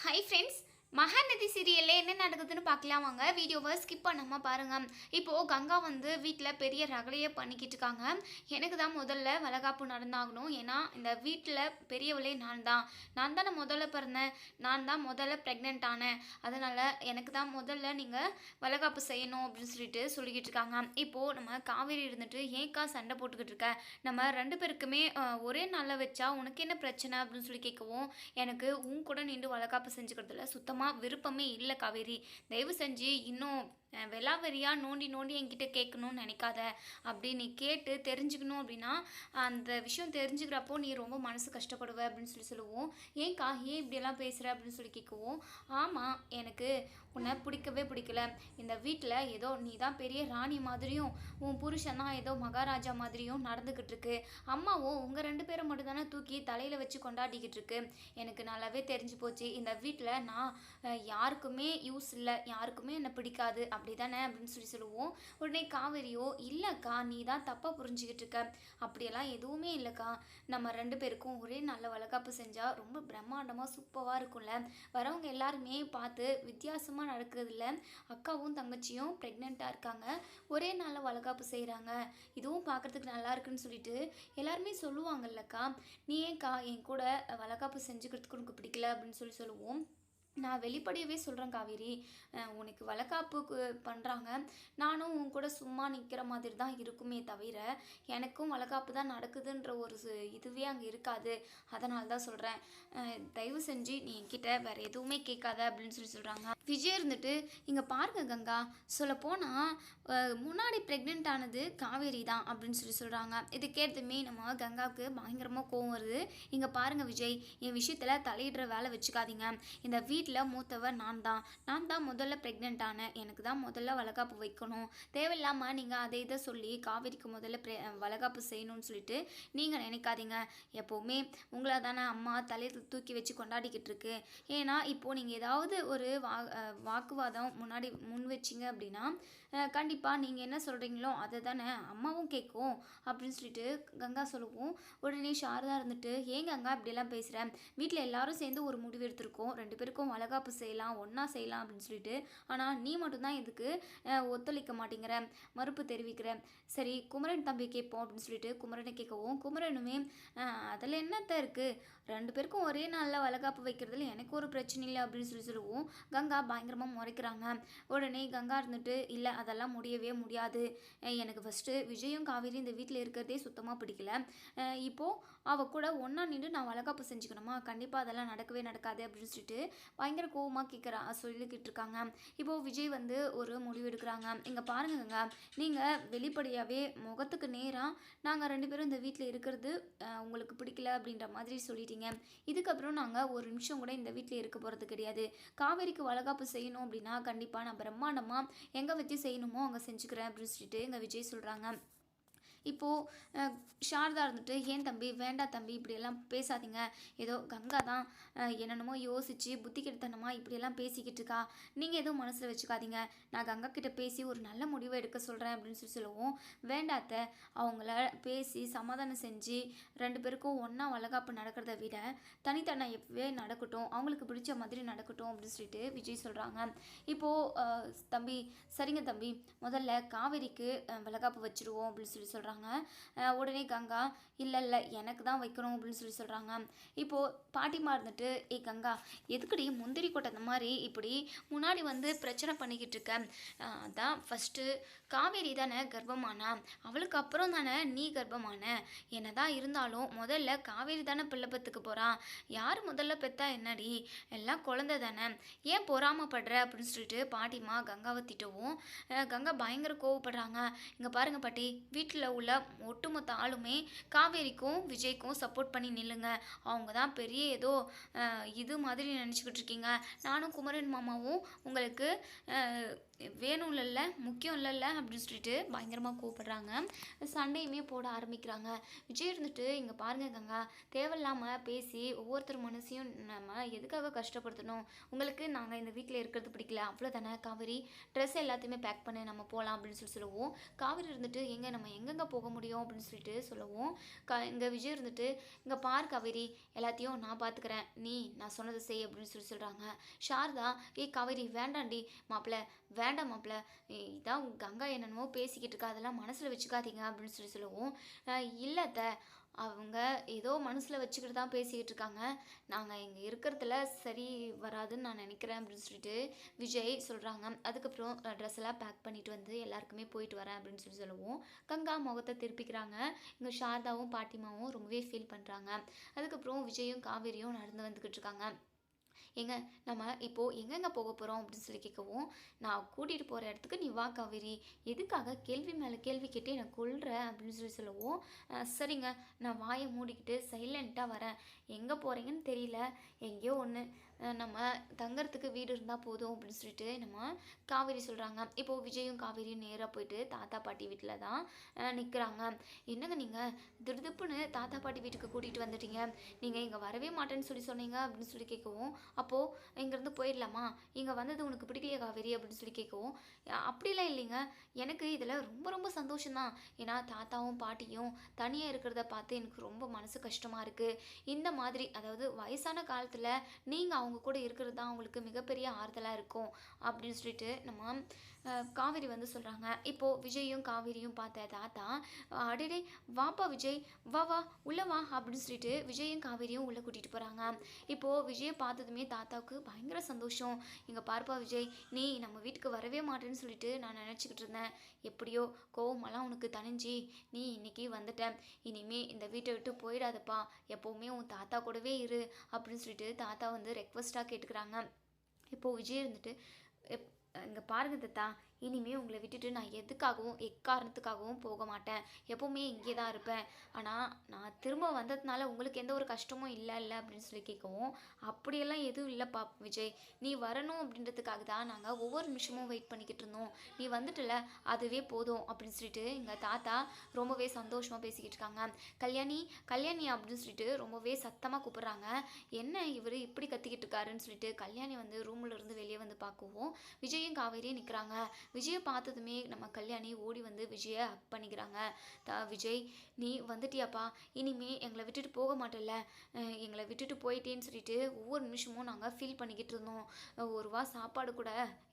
Hi friends Mahanadi சீரியலில் என்ன நடக்குதுன்னு பார்க்கலாம் வாங்க. வீடியோவை ஸ்கிப் பண்ணாமல் பாருங்கள் இப்போது கங்கா வந்து வீட்டில் பெரிய ரகலையே பண்ணிக்கிட்டு இருக்காங்க. எனக்கு தான் முதல்ல வளகாப்பு நடந்தாகணும். ஏன்னா இந்த வீட்டில் பெரியவளே நான் தான். நான் தானே முதல்ல பிறந்தேன். நான் தான் முதல்ல ப்ரெக்னென்ட் ஆனேன். அதனால் எனக்கு தான் முதல்ல நீங்கள் வளகாப்பு செய்யணும் அப்படின்னு சொல்லிட்டு சொல்லிக்கிட்டு இருக்காங்க. இப்போது நம்ம காவேரி இருந்துட்டு ஏன்க்கா சண்டை போட்டுக்கிட்டு இருக்க? நம்ம ரெண்டு பேருக்குமே ஒரே நாளில் வச்சா உனக்கு என்ன பிரச்சனை அப்படின்னு சொல்லி கேட்கவும் எனக்கு உன் கூட நின்று வளகாப்பு செஞ்சுக்கிறதுல சுத்தமாக விருப்பமே இல்லை காவேரி. தயவு செஞ்சு இன்னும் விலாவரியாக நோண்டி நோண்டி என்கிட்ட கேட்கணும்னு நினைக்காத அப்படி நீ கேட்டு தெரிஞ்சுக்கணும் அப்படின்னா அந்த விஷயம் தெரிஞ்சுக்கிறப்போ நீ ரொம்ப மனசு கஷ்டப்படுவ அப்படின்னு சொல்லி சொல்லுவோம். ஏன்க்கா ஏன் இப்படியெல்லாம் பேசுகிற அப்படின்னு சொல்லி கேட்குவோம். ஆமாம் எனக்கு உன்னை பிடிக்கவே பிடிக்கல. இந்த வீட்டில் ஏதோ நீ தான் பெரிய ராணி மாதிரியும் உன் புருஷன் தான் ஏதோ மகாராஜா மாதிரியும் நடந்துக்கிட்டு இருக்கு. அம்மாவும் உங்கள் ரெண்டு பேரை மட்டும் தானே தூக்கி தலையில் வச்சு கொண்டாடிக்கிட்டு இருக்கு. எனக்கு நல்லாவே தெரிஞ்சு போச்சு. இந்த வீட்டில் நான் யாருக்குமே யூஸ் இல்லை. யாருக்குமே என்னை பிடிக்காது அப்படி தானே அப்படின்னு சொல்லி சொல்லுவோம். உடனே காவேரியோ இல்லைக்கா நீ தான் தப்பாக புரிஞ்சுக்கிட்டு இருக்க. அப்படியெல்லாம் எதுவுமே இல்லைக்கா. நம்ம ரெண்டு பேருக்கும் ஒரே நல்ல வளகாப்பு செஞ்சால் ரொம்ப பிரம்மாண்டமாக சூப்பராக இருக்கும்ல. வரவங்க எல்லாருமே பார்த்து வித்தியாசமாக நடக்கிறதுல அக்காவும் தங்கச்சியும் ப்ரெக்னெண்ட்டாக இருக்காங்க. ஒரே நாளில் வளகாப்பு செய்கிறாங்க இதுவும் பார்க்குறதுக்கு நல்லா இருக்குன்னு சொல்லிட்டு எல்லாருமே சொல்லுவாங்கல்லக்கா. நீ ஏன்க்கா என் கூட வளகாப்பு செஞ்சுக்கிறதுக்கு உனக்கு பிடிக்கல? அப்படின்னு சொல்லி சொல்லுவோம். நான் வெளிப்படையவே சொல்கிறேன் காவேரி. உனக்கு வழக்காப்பு பண்ணுறாங்க நானும் உன் கூட சும்மா நிற்கிற மாதிரி தான் இருக்குமே தவிர எனக்கும் வழக்காப்பு தான் நடக்குதுன்ற ஒரு இதுவே அங்கே இருக்காது. அதனால தான் சொல்கிறேன் தயவு செஞ்சு நீ என்கிட்ட வேறு எதுவுமே கேட்காத அப்படின்னு சொல்லி சொல்கிறாங்க விஜய் இருந்துட்டு இங்கே பாருங்க கங்கா சொல்லப்போனால் முன்னாடி ப்ரெக்னென்ட் ஆனது காவேரி தான் அப்படின்னு சொல்லி சொல்கிறாங்க இது கேட்டதுமே நம்ம கங்காவுக்கு பயங்கரமாக கோவம் வருது. இங்கே பாருங்கள் விஜய் என் விஷயத்தில் தலையிடுற வேலை வச்சுக்காதீங்க. இந்த வீட்டில் மூத்தவர் நான் தான். நான் தான் முதல்ல ப்ரெக்னென்ட் ஆனேன். எனக்கு தான் முதல்ல வளகாப்பு வைக்கணும். தேவையில்லாமல் நீங்கள் அதை இதை சொல்லி காவேரிக்கு முதல்ல ப்ரெ வளகாப்பு செய்யணும்னு சொல்லிட்டு நீங்கள் நினைக்காதீங்க. எப்போவுமே உங்களை தானே அம்மா தலையில் தூக்கி வச்சு கொண்டாடிக்கிட்டு இருக்கு. ஏன்னா இப்போது நீங்கள் ஏதாவது ஒரு வா வாக்குவாதம் முன்னாடி முன் வச்சிங்க அப்படின்னா கண்டிப்பாக நீங்கள் என்ன சொல்கிறீங்களோ அதை தானே அம்மாவும் கேட்கும் அப்படின்னு சொல்லிட்டு கங்கா சொல்லுவோம். உடனே சாரதா இருந்துட்டு ஏன் கங்கா இப்படியெல்லாம் பேசுகிறேன் வீட்டில் எல்லாரும் சேர்ந்து ஒரு முடிவு எடுத்திருக்கோம். ரெண்டு பேருக்கும் வளகாப்பு செய்யலாம் ஒன்றா செய்யலாம் அப்படின்னு சொல்லிட்டு. ஆனால் நீ மட்டும்தான் இதுக்கு ஒத்துழைக்க மாட்டேங்கிற மறுப்பு தெரிவிக்கிற? சரி குமரன் தம்பி கேட்போம் அப்படின்னு சொல்லிட்டு குமரனை கேட்கவும் குமரனுமே அதில் என்னத்த இருக்குது ரெண்டு பேருக்கும் ஒரே நாளில் வளகாப்பு வைக்கிறதுல எனக்கு ஒரு பிரச்சனை இல்லை அப்படின்னு சொல்லி சொல்லுவோம். கங்கா பயங்கரமாக முறைக்கிறாங்க. உடனே கங்கா இருந்துட்டு இல்லை அதெல்லாம் முடியவே முடியாது. எனக்கு ஃபஸ்ட்டு விஜயும் காவேரி இந்த வீட்டில் இருக்கிறதே சுத்தமாக பிடிக்கல. இப்போது அவள் அவ கூட ஒன்றா நின்று நான் வளகாப்பு செஞ்சுக்கணுமா? கண்டிப்பாக அதெல்லாம் நடக்கவே நடக்காது அப்படின்னு சொல்லிட்டு பயங்கர கோவமாக கேட்குறா சொல்லிக்கிட்டு இருக்காங்க. இப்போது விஜய் வந்து ஒரு முடிவு எடுக்கிறாங்க. இங்கே பாருங்கங்க நீங்கள் வெளிப்படையாகவே முகத்துக்கு நேராக நாங்கள் ரெண்டு பேரும் இந்த வீட்டில் இருக்கிறது உங்களுக்கு பிடிக்கல அப்படின்ற மாதிரி சொல்லிட்டீங்க. இதுக்கப்புறம் நாங்கள் ஒரு நிமிஷம் கூட இந்த வீட்டில் இருக்க போகிறது கிடையாது. காவேரிக்கு வளகாப்பு செய்யணும் அப்படின்னா கண்டிப்பாக நான் பிரம்மாண்டமாக எங்கே வச்சு செய்யணுமோ அங்கே செஞ்சுக்கிறேன் அப்படின்னு சொல்லிட்டு எங்கள் விஜய் சொல்கிறாங்க இப்போது சாரதா இருந்துட்டு ஏன் தம்பி வேண்டாம் தம்பி இப்படியெல்லாம் பேசாதீங்க. ஏதோ கங்கா தான் என்னென்னமோ யோசித்து புத்தி கெடுத்தனமா இப்படியெல்லாம் பேசிக்கிட்டு இருக்கா. நீங்கள் எதுவும் மனசில் வச்சுக்காதீங்க. நான் கங்கா கிட்ட பேசி ஒரு நல்ல முடிவை எடுக்க சொல்கிறேன் அப்படின்னு சொல்லி சொல்லுவோம் வேண்டாத்த அவங்கள பேசி சமாதானம் செஞ்சு ரெண்டு பேருக்கும் ஒன்றா வளகாப்பு நடக்கிறத விட தனித்தனியாகவே நடக்கட்டும். அவங்களுக்கு பிடிச்ச மாதிரி நடக்கட்டும் அப்படின்னு சொல்லிட்டு விஜய் சொல்கிறாங்க இப்போது தம்பி சரிங்க தம்பி. முதல்ல காவேரிக்கு வளகாப்பு வச்சுருவோம் அப்படின்னு சொல்லி சொல்கிறாங்க உடனே கங்கா இல்லை இல்லை எனக்கு தான் வைக்கணும் அப்படின்னு சொல்லி சொல்கிறாங்க இப்போது பாட்டிமா இருந்துட்டு ஏ கங்கா எதுக்குடி முந்திரி கொட்டை அந்த மாதிரி இப்படி முன்னாடி வந்து பிரச்சனை பண்ணிக்கிட்டு இருக்க? அதான் ஃபஸ்ட்டு காவேரி தானே கர்ப்பமானா? அவளுக்கு அப்புறம் தானே நீ கர்ப்பமான? என்னதான் இருந்தாலும் முதல்ல காவேரி தானே பிள்ளை பெற்றுக்க போகிறான் யார் முதல்ல பெத்தா என்னடி? எல்லாம் குழந்தை தானே. ஏன் பொறாமப்படுற அப்படின்னு சொல்லிட்டு பாட்டிமா கங்காவை திட்டவும் கங்கா பயங்கர கோவப்படுறாங்க. இங்கே பாருங்க பாட்டி வீட்டில் உள்ள ஒட்டுமொத்த ஆளுமே காவேரிக்கும் விஜய்க்கும் சப்போர்ட் பண்ணி நில்லுங்க. அவங்க தான் பெரிய ஏதோ இது மாதிரி நினச்சிக்கிட்டு இருக்கீங்க. நானும் குமரன் மாமாவும் உங்களுக்கு வேணும் இல்லைல்ல முக்கியம் இல்லைல்ல அப்படின்னு சொல்லிட்டு பயங்கரமாக கூப்பிடுறாங்க. சண்டையுமே போட ஆரம்பிக்கிறாங்க. விஜய் இருந்துட்டு இங்கே பாருங்க கங்கா தேவையில்லாமல் பேசி ஒவ்வொருத்தர் மனசையும் நம்ம எதுக்காக கஷ்டப்படுத்தணும்? உங்களுக்கு நாங்கள் இந்த வீட்டில் இருக்கிறது பிடிக்கல. அவ்வளோ தானே காவிரி? ட்ரெஸ் எல்லாத்தையுமே பேக் பண்ணி நம்ம போகலாம் அப்படின்னு சொல்லி சொல்லுவோம் காவேரி இருந்துட்டு எங்கே நம்ம எங்கெங்கே போக முடியும்? அப்படின்னு சொல்லிட்டு சொல்லுவோம் க இங்கே விஜய் இருந்துட்டு இங்கே பார் காவேரி எல்லாத்தையும் நான் பார்த்துக்கிறேன் நீ நான் சொன்னதை செய் அப்படின்னு சொல்லி சொல்கிறாங்க சாரதா ஏ காவேரி வேண்டாண்டி மாப்பிள்ள வேண்டாம் மாப்பிள்ள. இதான் கங்கா என்னென்னமோ பேசிக்கிட்டு இருக்கா அதெல்லாம் மனசில் வச்சுக்காதீங்க அப்படின்னு சொல்லி சொல்லுவோம். இல்லைத்த அவங்க ஏதோ மனசில் வச்சுக்கிட்டு தான் பேசிக்கிட்டு இருக்காங்க. நாங்கள் இங்கே இருக்கிறதுல சரி வராதுன்னு நான் நினைக்கிறேன் அப்படின்னு சொல்லிட்டு விஜய் சொல்கிறாங்க அதுக்கப்புறம் ட்ரெஸ் எல்லாம் பேக் பண்ணிட்டு வந்து எல்லாருக்குமே போயிட்டு வரேன் அப்படின்னு சொல்லி சொல்லுவோம். கங்கா முகத்தை திருப்பிக்கிறாங்க. இங்கே சாரதாவும் பாட்டிமாவும் ரொம்பவே ஃபீல் பண்ணுறாங்க அதுக்கப்புறம் விஜயும் காவேரியும் நடந்து வந்துக்கிட்டு இருக்காங்க. ஏங்க நம்ம இப்போது எங்கெங்க போக போகிறோம் அப்படின்னு சொல்லி கேட்கவும் நான் கூட்டிகிட்டு போகிற இடத்துக்கு நீ வா காவேரி. எதுக்காக கேள்வி மேலே கேள்வி கேட்டு என்னை கொல்ற அப்படின்னு சொல்லி சொல்லவும் சரிங்க. நான் வாயை மூடிக்கிட்டு சைலண்ட்டாக வரேன். எங்கே போகிறீங்கன்னு தெரியல. எங்கேயோ ஒன்று நம்ம தங்கறதுக்கு வீடு இருந்தால் போதும் அப்படின்னு சொல்லிட்டு நம்ம காவேரி சொல்கிறாங்க இப்போது விஜயும் காவேரியும் நேராக போயிட்டு தாத்தா பாட்டி வீட்டில் தான் நிற்கிறாங்க என்னங்க நீங்கள் திடுதிப்புன்னு தாத்தா பாட்டி வீட்டுக்கு கூட்டிகிட்டு வந்துட்டீங்க. நீங்கள் இங்கே வரவே மாட்டேன்னு சொல்லி சொன்னீங்க அப்படின்னு சொல்லி கேட்கவும் அப்போது இங்கேருந்து போயிடலாமா? இங்கே வந்தது உனக்கு பிடிக்கலையே காவேரி அப்படின்னு சொல்லி கேட்கவும் அப்படிலாம் இல்லைங்க. எனக்கு இதில் ரொம்ப ரொம்ப சந்தோஷம்தான். ஏன்னா தாத்தாவும் பாட்டியும் தனியாக இருக்கிறத பார்த்து எனக்கு ரொம்ப மனசு கஷ்டமாக இருக்குது இந்த மாதிரி அதாவது வயசான காலத்தில் நீங்கள் அவங்க அவங்க கூட இருக்கிறது தான் அவங்களுக்கு மிகப்பெரிய ஆறுதலாக இருக்கும் அப்படின்னு சொல்லிட்டு நம்ம காவேரி வந்து சொல்கிறாங்க இப்போது விஜயும் காவேரியும் பார்த்த தாத்தா அடடே வாப்பா விஜய் வா வா உள்ளே வா அப்படின்னு சொல்லிட்டு விஜயும் காவேரியும் உள்ளே கூட்டிகிட்டு போகிறாங்க இப்போது விஜயை பார்த்ததுமே தாத்தாவுக்கு பயங்கர சந்தோஷம். இங்கே பார்ப்பா விஜய் நீ நம்ம வீட்டுக்கு வரவே மாட்டேன்னு சொல்லிட்டு நான் நினச்சிக்கிட்டு இருந்தேன். எப்படியோ கோவமெல்லாம் உனக்கு தணிஞ்சி நீ இன்னைக்கு வந்துட்டேன் இனிமே இந்த வீட்டை விட்டு போயிடாதப்பா. எப்போவுமே உன் தாத்தா கூடவே இரு அப்படின்னு சொல்லிட்டு தாத்தா வந்து ரெக்வஸ்ட்டாக கேட்டுக்கிறாங்க. இப்போது விஜய் இருந்துட்டு எப் இங்கே பாருங்க தத்தா. இனிமேல் உங்களை விட்டுட்டு நான் எதுக்காகவும் எக்காரணத்துக்காகவும் போக மாட்டேன். எப்போவுமே இங்கே தான் இருப்பேன். ஆனால் நான் திரும்ப வந்ததுனால உங்களுக்கு எந்த ஒரு கஷ்டமும் இல்லை இல்லை அப்படின்னு சொல்லி கேட்கவும் அப்படியெல்லாம் எதுவும் இல்லைப்பா விஜய். நீ வரணும் அப்படின்றதுக்காக தான் நாங்கள் ஒவ்வொரு நிமிஷமும் வெயிட் பண்ணிக்கிட்டு இருந்தோம். நீ வந்துட்டல அதுவே போதும் அப்படின்னு சொல்லிட்டு எங்கள் தாத்தா ரொம்பவே சந்தோஷமாக பேசிக்கிட்டு இருக்காங்க. கல்யாணி கல்யாணி அப்படின்னு சொல்லிட்டு ரொம்பவே சத்தமாக கூப்பிட்றாங்க. என்ன இவர் இப்படி கத்திக்கிட்டு இருக்காருன்னு சொல்லிட்டு கல்யாணி வந்து ரூம்ல இருந்து வெளியே வந்து பார்க்கவும் விஜயும் காவேரியும் நிற்கிறாங்க விஜயை பார்த்ததுமே நம்ம கல்யாணி ஓடி வந்து விஜயை ஹக் பண்ணிக்கிறாங்க. த விஜய் நீ வந்துட்டியாப்பா. இனிமே எங்களை விட்டுட்டு போக மாட்டேல்ல. எங்களை விட்டுட்டு போயிட்டேன்னு சொல்லிட்டு ஒவ்வொரு நிமிஷமும் நாங்கள் ஃபீல் பண்ணிக்கிட்டு இருந்தோம். ஒரு வா சாப்பாடு கூட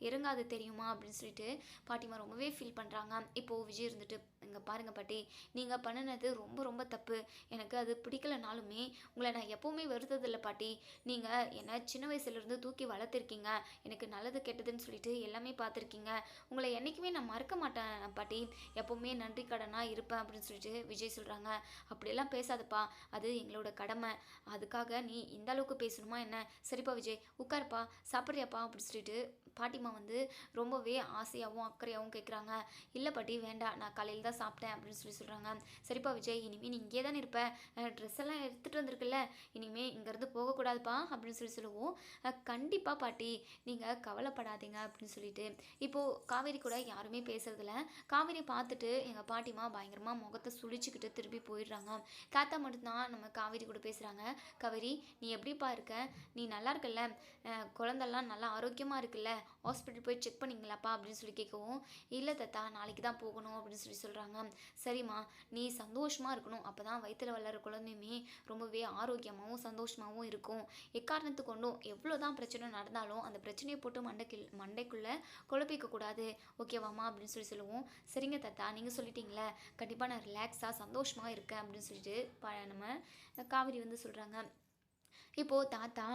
இறங்காது தெரியுமா? அப்படின்னு சொல்லிட்டு பாட்டிமா ரொம்பவே ஃபீல் பண்ணுறாங்க இப்போது விஜய் இருந்துட்டு இங்கே பாருங்கள் பாட்டி. நீங்கள் பண்ணினது ரொம்ப ரொம்ப தப்பு. எனக்கு அது பிடிக்கலனாலுமே உங்களை நான் எப்போவுமே வெறுத்ததில்லை பாட்டி. நீங்கள் என்னை சின்ன வயசுலேருந்து தூக்கி வளர்த்துருக்கீங்க. எனக்கு நல்லது கெட்டதுன்னு சொல்லிட்டு எல்லாமே பார்த்துருக்கீங்க. உங்களை என்றைக்குமே நான் மறக்க மாட்டேன் பாட்டி. எப்போவுமே நன்றி கடனாக இருப்பேன் அப்படின்னு சொல்லிட்டு விஜய் சொல்கிறாங்க அப்படியெல்லாம் பேசாதப்பா. அது எங்களோட கடமை. அதுக்காக நீ இந்த அளவுக்கு பேசணுமா என்ன? சரிப்பா விஜய். உட்காருப்பா. சாப்பிட்றியாப்பா? அப்படின்னு சொல்லிட்டு பாட்டிமா வந்து ரொம்பவே ஆசையாகவும் அக்கறையாகவும் கேட்குறாங்க இல்லை பாட்டி வேண்டாம் நான் காலையில் தான் சாப்பிட்டேன் அப்படின்னு சொல்லி சொல்கிறாங்க சரிப்பா விஜய் இனிமேல் நீ இங்கே தானே இருப்ப. ட்ரெஸ் எல்லாம் எடுத்துகிட்டு வந்திருக்குல்ல. இனிமேல் இங்கேருந்து போகக்கூடாதுப்பா அப்படின்னு சொல்லி சொல்லுவோம். கண்டிப்பாக பாட்டி நீங்கள் கவலைப்படாதீங்க அப்படின்னு சொல்லிட்டு. இப்போது காவேரி கூட யாருமே பேசுறதில்ல. காவேரி பார்த்துட்டு எங்கள் பாட்டிமா பயங்கரமாக முகத்தை சுழிச்சுக்கிட்டு திருப்பி போயிடுறாங்க. தாத்தா மட்டும்தான் நம்ம காவேரி கூட பேசுகிறாங்க காவேரி நீ எப்படிப்பா இருக்க? நீ நல்லா இருக்கல்ல. குழந்தெல்லாம் நல்லா ஆரோக்கியமாக இருக்குல்ல. ஹாஸ்பிட்டல் போய் செக் பண்ணிங்களாப்பா அப்படின்னு சொல்லி கேட்கவும் இல்லை தாத்தா நாளைக்கு தான் போகணும் அப்படின்னு சொல்லி சொல்கிறாங்க சரிம்மா நீ சந்தோஷமாக இருக்கணும். அப்போ தான் வயிற்றில் வளர குழந்தையுமே ரொம்பவே ஆரோக்கியமாகவும் சந்தோஷமாகவும் இருக்கும். எக்காரணத்து கொண்டும் எவ்வளோ தான் பிரச்சனை நடந்தாலும் அந்த பிரச்சனையை போட்டு மண்டைக்கு மண்டைக்குள்ளே குழப்பிக்கக்கூடாது ஓகேவாம்மா? அப்படின்னு சொல்லி சொல்லுவோம். சரிங்க தாத்தா நீங்கள் சொல்லிட்டீங்களே கண்டிப்பாக நான் ரிலாக்ஸாக சந்தோஷமாக இருக்கேன் அப்படின்னு சொல்லிட்டு ப நம்ம காவேரி வந்து சொல்கிறாங்க இப்போது தாத்தா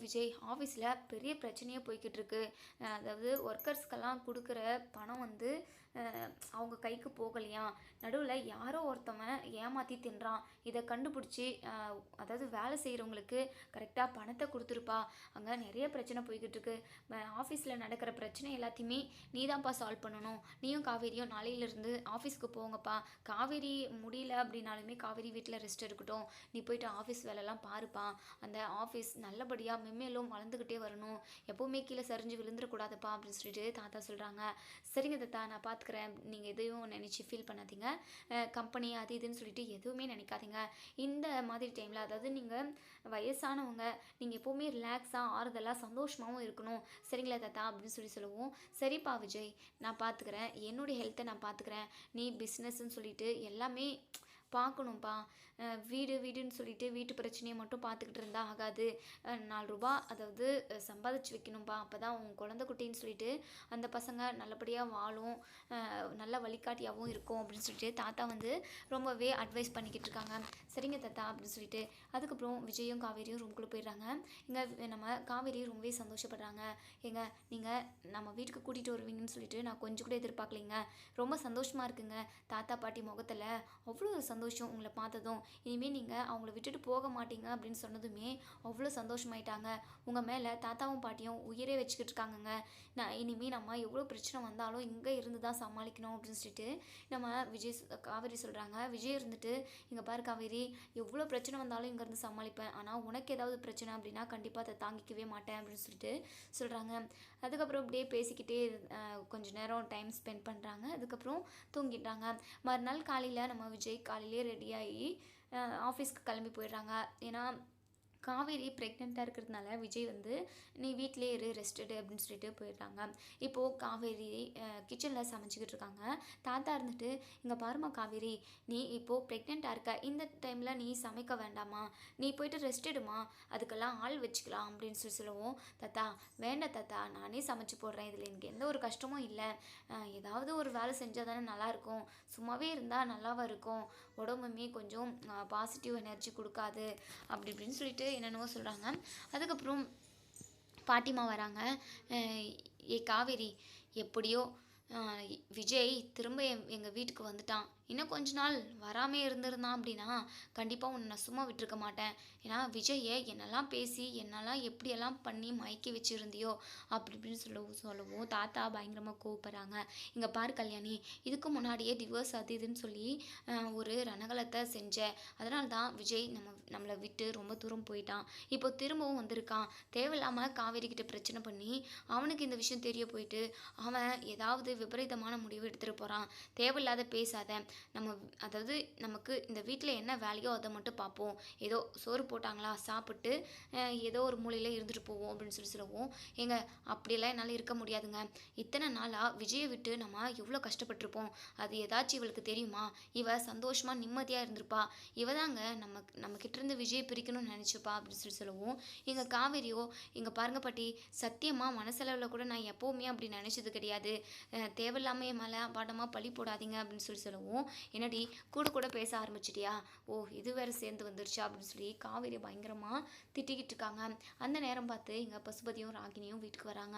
விஜய் ஆஃபீஸில் பெரிய பிரச்சனையாக போய்கிட்டு இருக்கு அதாவது ஒர்க்கர்ஸ்க்கெல்லாம் கொடுக்குற பணம் வந்து அவங்க கைக்கு போகலையா? நடுவில் யாரோ ஒருத்தவன் ஏமாற்றி தின்றான். இதை கண்டுபிடிச்சி அதாவது வேலை செய்கிறவங்களுக்கு கரெக்டாக பணத்தை கொடுத்துருப்பா. அங்கே நிறைய பிரச்சனை போய்கிட்டு இருக்கு. ஆஃபீஸில் நடக்கிற பிரச்சனை எல்லாத்தையுமே நீ தான்ப்பா சால்வ் பண்ணணும். நீயும் காவேரியும் நாளையிலேருந்து ஆஃபீஸ்க்கு போங்கப்பா. காவேரி முடியல அப்படின்னாலுமே காவேரி வீட்டில் ரெஸ்ட் எடுக்கட்டும். நீ போயிட்டு ஆஃபீஸ் வேலைலாம் பாருப்பா. அந்த ஆஃபீஸ் நல்லபடியாக மென்மேலும் வளர்ந்துக்கிட்டே வரணும். எப்போவுமே கீழே சரிஞ்சு விழுந்துடக்கூடாதுப்பா அப்படின்னு சொல்லிட்டு தாத்தா சொல்கிறாங்க சரிங்க தாத்தா நான் பார்த்து பார்த்துக்கிறேன் நீங்கள் எதையும் நினச்சி ஃபீல் பண்ணாதீங்க. கம்பெனி அது இதுன்னு சொல்லிட்டு எதுவுமே நினைக்காதீங்க. இந்த மாதிரி டைமில் அதாவது நீங்கள் வயசானவங்க நீங்கள் எப்போவுமே ரிலாக்ஸாக ஆறுதலாக சந்தோஷமாகவும் இருக்கணும். சரிங்களா தாத்தா? அப்படின்னு சொல்லி சொல்லுவோம். சரிப்பா விஜய் நான் பார்த்துக்கிறேன் என்னுடைய ஹெல்த்தை நான் பார்த்துக்கிறேன் நீ பிஸ்னஸ்ன்னு சொல்லிட்டு எல்லாமே பார்க்கணும்ப்பா வீடு வீடுன்னு சொல்லிட்டு வீட்டு பிரச்சனையை மட்டும் பார்த்துக்கிட்டு இருந்தால் ஆகாது. நாலு ரூபா அதாவது சம்பாதிச்சு வைக்கணும்ப்பா அப்போ தான் உன் குழந்தை குட்டின்னு சொல்லிட்டு அந்த பசங்க நல்லபடியாக வாழும். நல்ல வழிகாட்டியாகவும் இருக்கும் அப்படின்னு சொல்லிட்டு தாத்தா வந்து ரொம்பவே அட்வைஸ் பண்ணிக்கிட்டு இருக்காங்க. சரிங்க தாத்தா அப்படின்னு சொல்லிட்டு. அதுக்கப்புறம் விஜயும் காவேரியும் ரூம்குள்ளே போயிடுறாங்க. இங்கே நம்ம காவேரி ரொம்பவே சந்தோஷப்படுறாங்க. ஏங்க நீங்கள் நம்ம வீட்டுக்கு கூட்டிகிட்டு வருவீங்கன்னு சொல்லிட்டு நான் கொஞ்சம் கூட எதிர்பார்க்கலைங்க. ரொம்ப சந்தோஷமாக இருக்குங்க. தாத்தா பாட்டி முகத்தில் அவ்வளோ சந்தோஷம் சந்தோஷம் உங்களை பார்த்ததும் இனிமேல் நீங்கள் அவங்கள விட்டுட்டு போக மாட்டீங்க அப்படின்னு சொன்னதுமே அவ்வளோ சந்தோஷமாயிட்டாங்க. உங்கள் மேலே தாத்தாவும் பாட்டியும் உயிரே வச்சுக்கிட்டு இருக்காங்கங்க. நான் இனிமேல் நம்ம எவ்வளோ பிரச்சனை வந்தாலும் இங்கே இருந்து தான் சமாளிக்கணும் அப்படின்னு சொல்லிட்டு நம்ம விஜய் காவேரி சொல்கிறாங்க விஜய் இருந்துட்டு இங்கே பாரு காவேரி எவ்வளோ பிரச்சனை வந்தாலும் இங்கேருந்து சமாளிப்பேன். ஆனால் உனக்கு ஏதாவது பிரச்சனை அப்படின்னா கண்டிப்பாக அதை தாங்கிக்கவே மாட்டேன். அப்படின்னு சொல்லிட்டு சொல்கிறாங்க அதுக்கப்புறம் அப்படியே பேசிக்கிட்டே கொஞ்சம் நேரம் டைம் ஸ்பெண்ட் பண்ணுறாங்க அதுக்கப்புறம் தூங்கிட்டாங்க மறுநாள் காலையில் நம்ம விஜய் காலையில் ரெடியாகி ஆஃபீஸ்க்கு கிளம்பி போயிடுறாங்க. ஏன்னா காவேரி ப்ரெக்னெண்ட்டாக இருக்கிறதுனால விஜய் வந்து நீ வீட்டிலே இரு ரெஸ்ட் எடு அப்படின்னு சொல்லிட்டு போயிடுறாங்க. இப்போது காவேரி கிச்சனில் சமைச்சிக்கிட்டு இருக்காங்க. தாத்தா இருந்துட்டு இங்கே பாருமா காவேரி நீ இப்போது ப்ரெக்னெண்ட்டாக இருக்க. இந்த டைமில் நீ சமைக்க வேண்டாமா? நீ போயிட்டு ரெஸ்ட் எடுமா? அதுக்கெல்லாம் ஆள் வச்சுக்கலாம் அப்படின்னு சொல்லி சொல்லுவோம் தாத்தா வேண்டாம் தாத்தா நானே சமைச்சு போடுறேன். இதில் எனக்கு எந்த ஒரு கஷ்டமும் இல்லை. ஏதாவது ஒரு வேலை செஞ்சால் தானே நல்லாயிருக்கும் சும்மாவே இருந்தால் நல்லாவா இருக்கும். உடம்புமே கொஞ்சம் பாசிட்டிவ் எனர்ஜி கொடுக்காது அப்படி இப்படின்னு சொல்லிட்டு என்னென்னவோ சொல்கிறாங்க அதுக்கப்புறம் பாட்டிமா வராங்க. ஏ காவேரி எப்படியோ விஜய் திரும்ப எங்கள் வீட்டுக்கு வந்துட்டான். இன்னும் கொஞ்ச நாள் வராமே இருந்திருந்தான் அப்படின்னா கண்டிப்பாக உன்னை நான் சும்மா விட்டுருக்க மாட்டேன். ஏன்னா விஜயை என்னெல்லாம் பேசி என்னெல்லாம் எப்படியெல்லாம் பண்ணி மயக்கி வச்சுருந்தியோ அப்படி இப்படின்னு சொல்லவும் சொல்லவும் தாத்தா பயங்கரமாக கோவப்படுறாங்க. இங்கே பாரு கல்யாணி இதுக்கு முன்னாடியே டிவோர்ஸ் அது இதுன்னு சொல்லி ஒரு ரணகலத்தை செஞ்சேன் அதனால தான் விஜய் நம்ம நம்மளை விட்டு ரொம்ப தூரம் போயிட்டான். இப்போ திரும்பவும் வந்திருக்கான். தேவையில்லாமல் காவேரி கிட்ட பிரச்சனை பண்ணி அவனுக்கு இந்த விஷயம் தெரிய போயிட்டு அவன் ஏதாவது விபரீதமான முடிவு எடுத்துகிட்டு போகிறான் தேவையில்லாத பேசாத. நம்ம அதாவது நமக்கு இந்த வீட்டில் என்ன வேலையோ அதை மட்டும் பார்ப்போம். ஏதோ சோறு போட்டாங்களா சாப்பிட்டு ஏதோ ஒரு மூலையில் இருந்துட்டு போவோம் அப்படின்னு சொல்லி சொல்லுவோம். எங்க அப்படியெல்லாம் என்னால் இருக்க முடியாதுங்க. இத்தனை நாளாக விஜயை விட்டு நம்ம எவ்வளோ கஷ்டப்பட்டிருப்போம். அது ஏதாச்சும் இவளுக்கு தெரியுமா? இவ சந்தோஷமாக நிம்மதியாக இருந்திருப்பா. இவ தாங்க நம்ம நம்ம கிட்டேருந்து விஜயை பிரிக்கணும்னு நினச்சிப்பா அப்படின்னு சொல்லி சொல்லுவோம். எங்கள் காவேரியோ இங்கே பாருங்க பாட்டி சத்தியமாக மனசளவில் கூட நான் எப்போவுமே அப்படி நினச்சது கிடையாது. அஹ் என் மேலே பாடமாக பழி போடாதீங்க அப்படின்னு சொல்லி சொல்லுவோம். என்னடி கூட கூட பேச ஆரம்பிச்சிட்டியா? ஓ இது வேற சேர்ந்து வந்துருச்சா அப்படின்னு சொல்லி காவேரி பயங்கரமாக திட்டிக்கிட்டு இருக்காங்க. அந்த நேரம் பார்த்து இங்கே பசுபதியும் ராகினியும் வீட்டுக்கு வராங்க.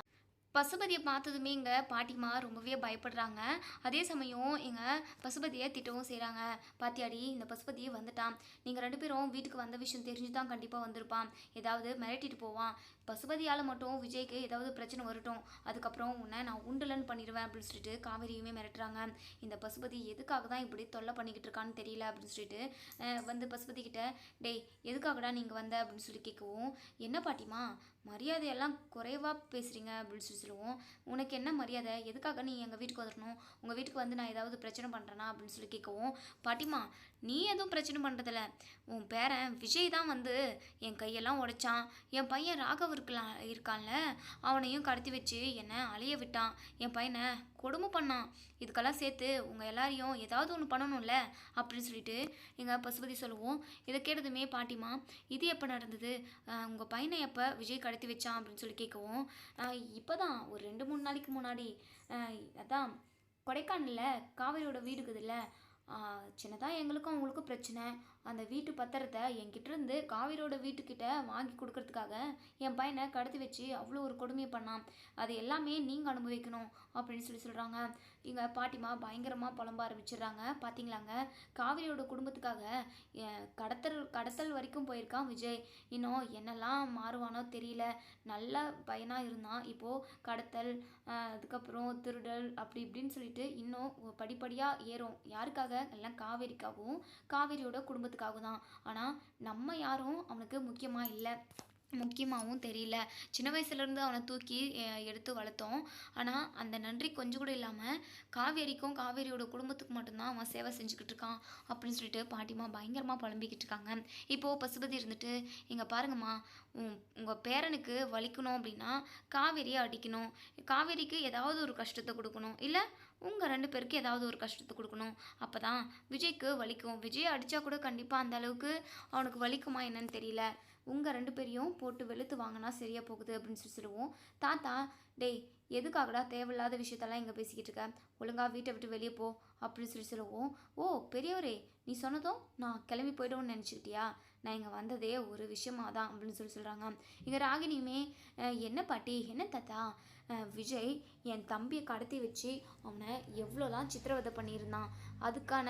பசுபதியை பார்த்ததுமே இங்கே பாட்டிமா ரொம்பவே பயப்படுறாங்க. அதே சமயம் எங்கள் பசுபதியை திட்டவும் செய்கிறாங்க பாத்தியாடி இந்த பசுபதி வந்துட்டான். நீங்கள் ரெண்டு பேரும் வீட்டுக்கு வந்த விஷயம் தெரிஞ்சு தான் கண்டிப்பாக வந்திருப்பான். ஏதாவது மிரட்டிட்டு போவான். பசுபதியால் மட்டும் விஜய்க்கு ஏதாவது பிரச்சனை வரட்டும். அதுக்கப்புறம் உன்னை நான் உண்டுலன்னு பண்ணிடுவேன் அப்படின்னு சொல்லிட்டு காவேரியுமே மிரட்டுறாங்க. இந்த பசுபதி எதுக்காக தான் இப்படி தொல்லை பண்ணிக்கிட்டு இருக்கான்னு தெரியல அப்படின்னு சொல்லிட்டு வந்து பசுபதி கிட்ட டேய் எதுக்காகடா நீங்கள் வந்த? அப்படின்னு சொல்லி கேட்கவும் என்ன பாட்டிமா மரியாதையெல்லாம் குறைவாக பேசுகிறீங்க அப்படின்னு சொல்லி சொல்லுவோம். உனக்கு என்ன மரியாதை? எதுக்காக நீ எங்கள் வீட்டுக்கு வந்துடணும்? உங்கள் வீட்டுக்கு வந்து நான் ஏதாவது பிரச்சனை பண்ணுறேனா அப்படின்னு சொல்லி கேட்கவும் பாட்டிமா நீ எதுவும் பிரச்சனை பண்ணுறதில்ல உன் பேரன் விஜய் தான் வந்து என் கையெல்லாம் உடைச்சான். என் பையன் ராகவ் இருக்கலாம் இருக்கான்ல அவனையும் கடத்தி வச்சு என்னை அழிய விட்டான். என் பையனை கொடுமை பண்ணான். இதுக்கெல்லாம் சேர்த்து உங்கள் எல்லாரையும் ஏதாவது ஒன்று பண்ணணும்ல? அப்படின்னு சொல்லிட்டு எங்கள் பசுபதி சொல்லுவோம். இதை கேட்டதுமே பாட்டிமா இது எப்போ நடந்தது? உங்கள் பையனை எப்போ விஜய் கடத்தி வச்சான்? அப்படின்னு சொல்லி கேட்கவும் இப்போ தான் ஒரு ரெண்டு மூணு நாளைக்கு முன்னாடி. அதான் கொடைக்கானலில் காவேரியோட வீடு இருக்குதுல்ல சின்னதாக எங்களுக்கும் அவங்களுக்கும் பிரச்சனை. அந்த வீட்டு பத்திரத்தை என்கிட்ட இருந்து வீட்டுக்கிட்ட வாங்கி கொடுக்கறதுக்காக என் பையனை கடத்தி வச்சு அவ்வளோ ஒரு கொடுமையை பண்ணான். அது எல்லாமே நீங்கள் அனுபவிக்கணும் அப்படின்னு சொல்லி சொல்கிறாங்க இங்கே பாட்டிமா பயங்கரமாக புலம்ப ஆரம்பிச்சிடுறாங்க. பார்த்தீங்களாங்க காவிரியோட குடும்பத்துக்காக கடத்தல் கடத்தல் வரைக்கும் போயிருக்கான் விஜய். இன்னும் என்னெல்லாம் மாறுவானோ தெரியல. நல்ல பையனாக இருந்தான். இப்போது கடத்தல் அதுக்கப்புறம் திருடல் அப்படி இப்படின்னு சொல்லிட்டு இன்னும் படிப்படியாக ஏறும். யாருக்காக? எல்லாம் காவேரிக்காகவும் காவேரியோட குடும்பத்துக்காகவும் தான். ஆனால் நம்ம யாரும் அவனுக்கு முக்கியமாக இல்லை. முக்கியமாகவும் தெரியல. சின்ன வயசுலேருந்து அவனை தூக்கி எடுத்து வளர்த்தோம். ஆனால் அந்த நன்றி கொஞ்சம் கூட இல்லாமல் காவேரிக்கும் காவேரியோட குடும்பத்துக்கு மட்டும்தான் அவன் சேவை செஞ்சுக்கிட்டு இருக்கான் அப்படின்னு சொல்லிட்டு பாட்டிமா பயங்கரமாக புலம்பிக்கிட்டு இருக்காங்க. இப்போது பசுபதி இருந்துட்டு இங்கே பாருங்கம்மா உங்கள் பேரனுக்கு வலிக்கணும் அப்படின்னா காவேரியை அடிக்கணும். காவேரிக்கு ஏதாவது ஒரு கஷ்டத்தை கொடுக்கணும். இல்லை உங்கள் ரெண்டு பேருக்கு ஏதாவது ஒரு கஷ்டத்தை கொடுக்கணும். அப்போ தான் விஜய்க்கு வலிக்கும். விஜய் அடித்தா கூட கண்டிப்பாக அந்த அளவுக்கு அவனுக்கு வலிக்குமா என்னன்னு தெரியல. உங்கள் ரெண்டு பேரையும் போட்டு வெளுத்து வாங்கினா சரியாக போகுது அப்படின்னு சொல்லி சொல்லுவோம். தாத்தா டேய் எதுக்காகடா தேவையில்லாத விஷயத்தெல்லாம் இங்கே பேசிக்கிட்டு இருக்க? ஒழுங்கா வீட்டை விட்டு வெளியே போ அப்படின்னு சொல்லி சொல்லுவோம். ஓ பெரியவரே நீ சொன்னதும் நான் கிளம்பி போய்டுவோன்னு நினச்சிக்கிட்டியா? நான் இங்கே வந்ததே ஒரு விஷயமா தான் அப்படின்னு சொல்லி சொல்கிறாங்க இங்கே ராகினியுமே என்ன பாட்டி என்ன தாத்தா? விஜய் என் தம்பியை கடத்தி வச்சு அவனை எவ்வளோலாம் சித்திரவதை பண்ணியிருந்தான். அதுக்கான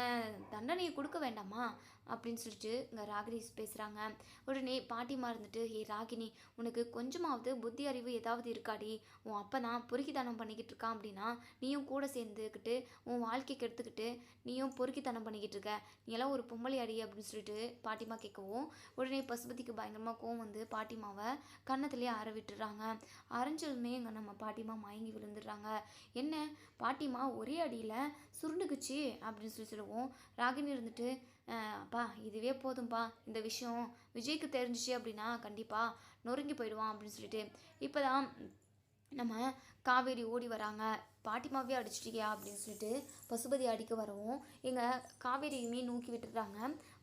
தண்டனையை கொடுக்க வேண்டாமா? அப்படின்னு சொல்லிட்டு இங்கே ராகினி பேசுகிறாங்க உடனே பாட்டிமா இருந்துட்டு ஹே ராகினி உனக்கு கொஞ்சமாவது புத்தி அறிவு ஏதாவது இருக்காடி. உன் அப்போ தான் பொறுக்கித்தனம் பண்ணிக்கிட்டு இருக்கான் அப்படின்னா நீயும் கூட சேர்ந்துக்கிட்டு உன் வாழ்க்கைக்கு எடுத்துக்கிட்டு நீயும் பொறுக்கித்தனம் பண்ணிக்கிட்டு இருக்க. நீ எல்லாம் ஒரு பொம்பளை அடி அப்படின்னு சொல்லிட்டு பாட்டிமா கேட்கவும் உடனே பசுபதிக்கு பயங்கரமாக கோவம் வந்து பாட்டிமாவை கன்னத்துலேயே அற விட்டுறாங்க அரைஞ்சதுமே இங்கே நம்ம பாட்டிமா மயங்கி விழுந்துடுறாங்க. என்ன? பாட்டிமா ஒரே அடியில் சுருண்டுக்குச்சு? அப்படின்னு சொல்லி சொல்லுவோம். ராகினி இருந்துட்டு அப்பா இதுவே போதும்பா. இந்த விஷயம் விஜய்க்கு தெரிஞ்சிச்சு அப்படின்னா கண்டிப்பாக நொறுங்கி போயிடுவான் அப்படின்னு சொல்லிட்டு. இப்போ தான் நம்ம காவேரி ஓடி வராங்க. பாட்டிமாவே அடிச்சிட்டியா? அப்படின்னு சொல்லிட்டு பசுபதி அடிக்க வரவும் எங்கள் காவேரியுமே நூக்கி விட்டுடுறாங்க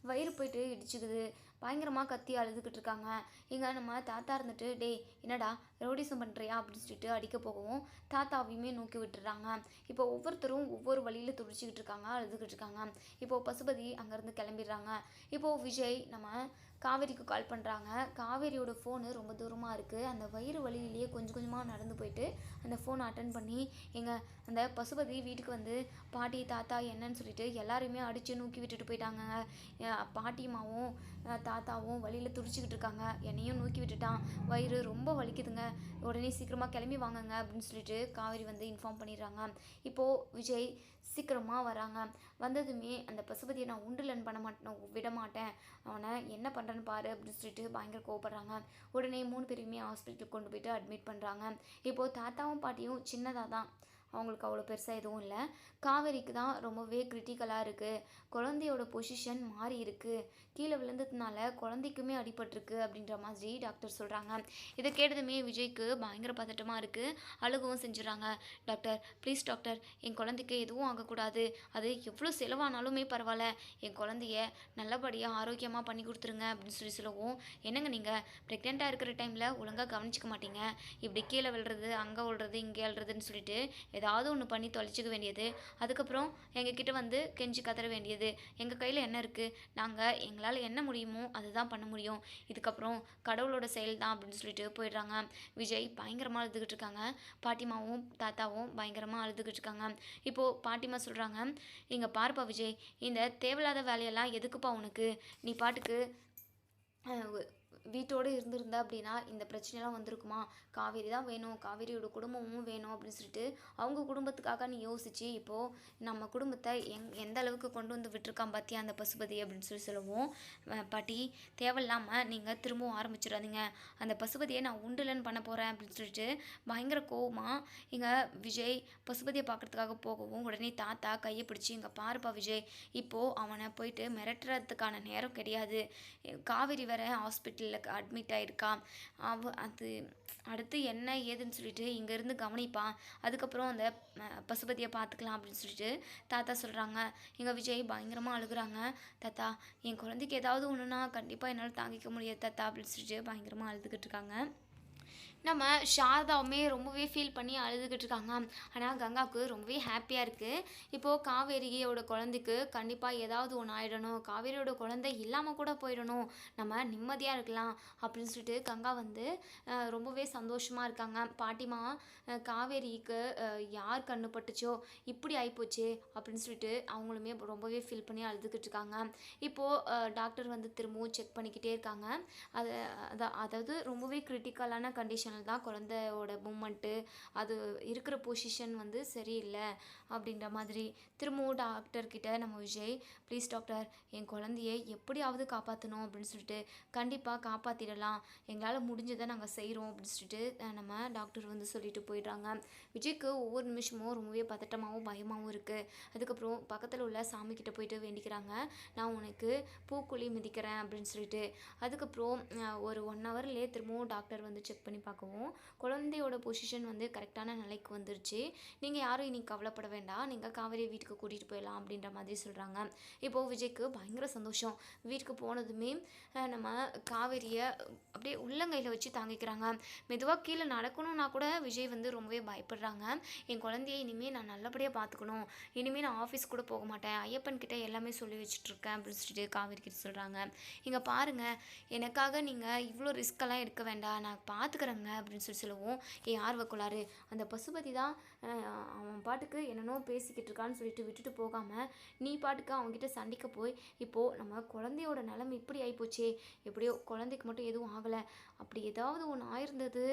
வயிறு போயிட்டு இடிச்சுக்குது. பயங்கரமாக கத்தி அழுதுகிட்டு இருக்காங்க இங்கே நம்ம தாத்தா இருந்துட்டு டேய் என்னடா ரோடிசம் பண்ணுறியா அப்படின்னு சொல்லிட்டு அடிக்க போகவும் தாத்தாவையுமே நோக்கி விட்டுறாங்க. இப்போ ஒவ்வொருத்தரும் ஒவ்வொரு வழியில் துடிச்சிக்கிட்டு இருக்காங்க அழுதுகிட்டு இருக்காங்க இப்போது பசுபதி அங்கேருந்து கிளம்பிடுறாங்க. இப்போது விஜய் நம்ம காவேரிக்கு கால் பண்ணுறாங்க காவேரியோட ஃபோனு ரொம்ப தூரமாக இருக்குது அந்த வயிறு வழியிலேயே கொஞ்சம் கொஞ்சமாக நடந்து போயிட்டு அந்த ஃபோனை அட்டன் பண்ணி எங்கள் அந்த பசுபதி வீட்டுக்கு வந்து பாட்டி தாத்தா என்னன்னு சொல்லிட்டு எல்லாரையுமே அடித்து நூக்கி விட்டுட்டு போயிட்டாங்க. அஹ் பாட்டிமாவும் தாத்தாவும் வழியில் துடிச்சிக்கிட்டு இருக்காங்க. என்னையும் நூக்கி விட்டுட்டான். வயிறு ரொம்ப வலிக்குதுங்க. உடனே சீக்கிரமாக கிளம்பி வாங்கங்க. அப்படின்னு சொல்லிட்டு காவேரி வந்து இன்ஃபார்ம் பண்ணிடுறாங்க. இப்போது விஜய் சீக்கிரமாக வராங்க. வந்ததுமே அந்த பசுபதியை நான் உண்டுலன் பண்ண மாட்டேன் விட மாட்டேன் அவனை என்ன பண்ண பண்ணுறேன்னு பாரு அப்படின்னு சொல்லிட்டு பயங்கர கோவப்படுறாங்க. உடனே மூணு பேருமே ஹாஸ்பிட்டலுக்கு கொண்டு போயிட்டு அட்மிட் பண்ணுறாங்க இப்போது தாத்தாவும் பாட்டியும் சின்னதாக தான் அவங்களுக்கு அவ்வளோ பெருசாக எதுவும் இல்லை. காவேரிக்கு தான் ரொம்பவே கிரிட்டிக்கலாக இருக்குது குழந்தையோட பொசிஷன் மாறி இருக்குது கீழே விழுந்ததுனால குழந்தைக்குமே அடிபட்டிருக்கு அப்படின்ற மாதிரி டாக்டர் சொல்கிறாங்க இதை கேட்டதுமே விஜய்க்கு பயங்கர பதட்டமாக இருக்குது அழுகவும் செஞ்சுறாங்க டாக்டர் ப்ளீஸ் டாக்டர் என் குழந்தைக்கு எதுவும் ஆகக்கூடாது. அது எவ்வளோ செலவானாலுமே பரவாயில்ல. என் குழந்தைய நல்லபடியாக ஆரோக்கியமாக பண்ணி கொடுத்துருங்க அப்படின்னு சொல்லி சொல்லவும் என்னங்க நீங்கள் ப்ரெக்னெண்ட்டாக இருக்கிற டைமில் ஒழுங்காக கவனிச்சிக்க மாட்டீங்க. இப்படி கீழே விழுறது அங்கே விழுறது இங்கே விழுறதுன்னு சொல்லிட்டு ஏதாவது ஒன்று பண்ணி தொலைச்சிக்க வேண்டியது. அதுக்கப்புறம் எங்ககிட்ட வந்து கெஞ்சி கதற வேண்டியது. எங்கள் கையில் என்ன இருக்குது நாங்கள் எங்களால் என்ன முடியுமோ அதுதான் பண்ண முடியும். இதுக்கப்புறம் கடவுளோட செயல் தான் அப்படின்னு சொல்லிட்டு போயிடுறாங்க. விஜய் பயங்கரமாக அழுதுகிட்டு இருக்காங்க. பாட்டிமாவும் தாத்தாவும் பயங்கரமாக அழுதுகிட்டு இருக்காங்க. இப்போது பாட்டிமா சொல்கிறாங்க இங்கே பாருப்பா விஜய் இந்த தேவையில்லாத வேலையெல்லாம் எதுக்குப்பா உனக்கு? நீ பாட்டுக்கு வீட்டோடு இருந்திருந்தா அப்படின்னா இந்த பிரச்சனைலாம் வந்திருக்குமா? காவேரி தான் வேணும். காவேரியோட குடும்பமும் வேணும் அப்படின்னு சொல்லிட்டு அவங்க குடும்பத்துக்காக நீ யோசிச்சு இப்போது நம்ம குடும்பத்தை எங் எந்த அளவுக்கு கொண்டு வந்து விட்டுருக்கான் பார்த்தியா அந்த பசுபதி அப்படின்னு சொல்லி சொல்லுவோம் பாட்டி தேவையில்லாமல் நீங்கள் திரும்பவும் ஆரம்பிச்சிடாதீங்க. அந்த பசுபதியை நான் உண்டுலன்னு பண்ண போகிறேன் அப்படின்னு சொல்லிட்டு பயங்கர கோவமாக இங்கே விஜய் பசுபதியை பார்க்கறதுக்காக போகவும் உடனே தாத்தா கையை பிடிச்சி இங்கே பாருப்பா விஜய் இப்போது அவனை போயிட்டு மிரட்டுறதுக்கான நேரம் கிடையாது. காவேரி வேற ஹாஸ்பிட்டலில் அட்மிட் ஆயிருக்கா அவ அது அடுத்து என்ன ஏதுன்னு சொல்லிட்டு இங்கேருந்து கவனிப்பான் அதுக்கப்புறம் அந்த பசுபதியை பார்த்துக்கலாம் அப்படின்னு சொல்லிட்டு தாத்தா சொல்கிறாங்க எங்கள் விஜய் பயங்கரமாக அழுகுறாங்க. தாத்தா என் குழந்தைக்கு ஏதாவது ஒன்றுனா கண்டிப்பாக என்னால் தாங்கிக்க முடியாது தாத்தா அப்படின்னு சொல்லிட்டு பயங்கரமாக அழுதுகிட்டு இருக்காங்க. நம்ம சாரதாவுமே ரொம்பவே ஃபீல் பண்ணி அழுதுகிட்டு இருக்காங்க. ஆனால் கங்காவுக்கு ரொம்பவே ஹாப்பியாக இருக்குது இப்போது காவேரியோட குழந்தைக்கு கண்டிப்பாக ஏதாவது ஒன்று ஆகிடணும் காவேரியோட குழந்தை இல்லாமல் கூட போயிடணும். நம்ம நிம்மதியாக இருக்கலாம் அப்படின்னு சொல்லிட்டு கங்கா வந்து ரொம்பவே சந்தோஷமாக இருக்காங்க. பாட்டிமா காவேரிக்கு யார் கண்ணு பட்டுச்சோ இப்படி ஆகிப்போச்சு அப்படின்னு சொல்லிட்டு அவங்களுமே ரொம்பவே ஃபீல் பண்ணி அழுதுகிட்டு இருக்காங்க. இப்போது டாக்டர் வந்து திரும்பவும் செக் பண்ணிக்கிட்டே இருக்காங்க. அது அதாவது ரொம்பவே கிரிட்டிக்கலான கண்டிஷன் பொசிஷனில் தான் குழந்தையோட மூமெண்ட்டு அது இருக்கிற பொசிஷன் வந்து சரியில்லை அப்படின்ற மாதிரி. திரும்பவும் டாக்டர்கிட்ட நம்ம விஜய் ப்ளீஸ் டாக்டர் என் குழந்தைய எப்படியாவது காப்பாற்றணும் அப்படின்னு சொல்லிட்டு கண்டிப்பாக காப்பாற்றிடலாம் எங்களால் முடிஞ்சதை நாங்கள் செய்கிறோம் அப்படின்னு சொல்லிட்டு நம்ம டாக்டர் வந்து சொல்லிட்டு போயிடுறாங்க. விஜய்க்கு ஒவ்வொரு நிமிஷமும் ரொம்பவே பதட்டமாகவும் பயமாகவும் இருக்குது அதுக்கப்புறம் பக்கத்தில் உள்ள சாமி போயிட்டு வேண்டிக்கிறாங்க. நான் உனக்கு பூக்குழி மிதிக்கிறேன் அப்படின்னு சொல்லிட்டு. அதுக்கப்புறம் ஒரு ஒன் ஹவர்லேயே திரும்பவும் டாக்டர் வந்து செக் பண்ணி பார்க்கவும். குழந்தையோட பொசிஷன் வந்து கரெக்டான நிலைக்கு வந்துருச்சு. நீங்கள் யாரும் இனி கவலைப்பட வேண்டாம். நீங்கள் காவேரி வீட்டுக்கு கூட்டிகிட்டு போயிடலாம் அப்படின்ற மாதிரி சொல்கிறாங்க இப்போது விஜய்க்கு பயங்கர சந்தோஷம். வீட்டுக்கு போனதுமே நம்ம காவேரியை அப்படியே உள்ளங்கையில் வச்சு தாங்கிக்கிறாங்க. மெதுவாக கீழே நடக்கணும்னா கூட விஜய் வந்து ரொம்பவே பயப்படுறாங்க. என் குழந்தைய இனிமேல் நான் நல்லபடியாக பார்த்துக்கணும். இனிமேல் நான் ஆஃபீஸ் கூட போக மாட்டேன். ஐயப்பன் கிட்டே எல்லாமே சொல்லி வச்சுட்ருக்கேன் அப்படின்னு சொல்லிட்டு காவேரி கிட்ட சொல்கிறாங்க இங்கே பாருங்கள் எனக்காக நீங்கள் இவ்வளோ ரிஸ்க்கெல்லாம் எடுக்க வேண்டாம். நான் பார்த்துக்கிறேங்க. அப்படின்னு சொல்லி சொல்லவும். ஏ ஆர்வ கோளாறு அந்த பசுபதி தான் அவன் பாட்டுக்கு என்னென்னோ பேசிக்கிட்டு இருக்கான்னு சொல்லிட்டு விட்டுட்டு போகாமல் நீ பாட்டுக்கு அவங்ககிட்ட சண்டைக்கு போய் இப்போது நம்ம குழந்தையோட நிலைமை இப்படி ஆகிப்போச்சே எப்படியோ குழந்தைக்கு மட்டும் எதுவும் ஆகலை. அப்படி ஏதாவது ஒன்று ஆயிருந்தது